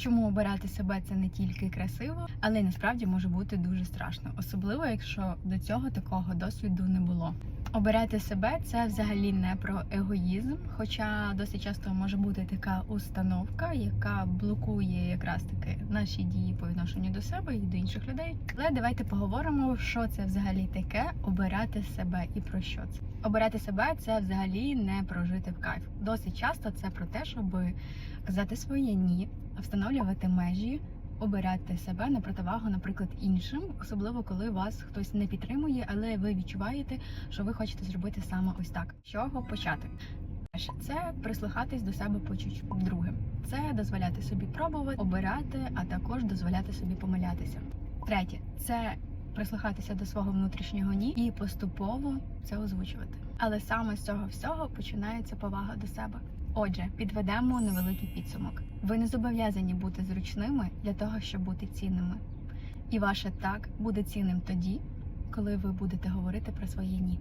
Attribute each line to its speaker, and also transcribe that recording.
Speaker 1: Чому обирати себе це не тільки красиво, але й насправді може бути дуже страшно, особливо якщо до цього такого досвіду не було. Обирати себе це взагалі не про егоїзм, хоча досить часто може бути така установка, яка блокує якраз таки наші дії по відношенню до себе і до інших людей. Але давайте поговоримо, що це взагалі таке обирати себе і про що це. Обирати себе це взагалі не про жити в кайф. Досить часто це про те, щоб казати своє ні, встановлювати межі. Обирати себе на противагу, наприклад, іншим, особливо коли вас хтось не підтримує, але ви відчуваєте, що ви хочете зробити саме ось так. З чого почати? Перше, це прислухатись до себе по чуть Друге, це дозволяти собі пробувати, обирати, а також дозволяти собі помилятися. Третє, це прислухатися до свого внутрішнього ні і поступово це озвучувати. Але саме з цього всього починається повага до себе. Отже, підведемо невеликий підсумок. Ви не зобов'язані бути зручними для того, щоб бути цінними. І ваше так буде цінним тоді, коли ви будете говорити про своє ні.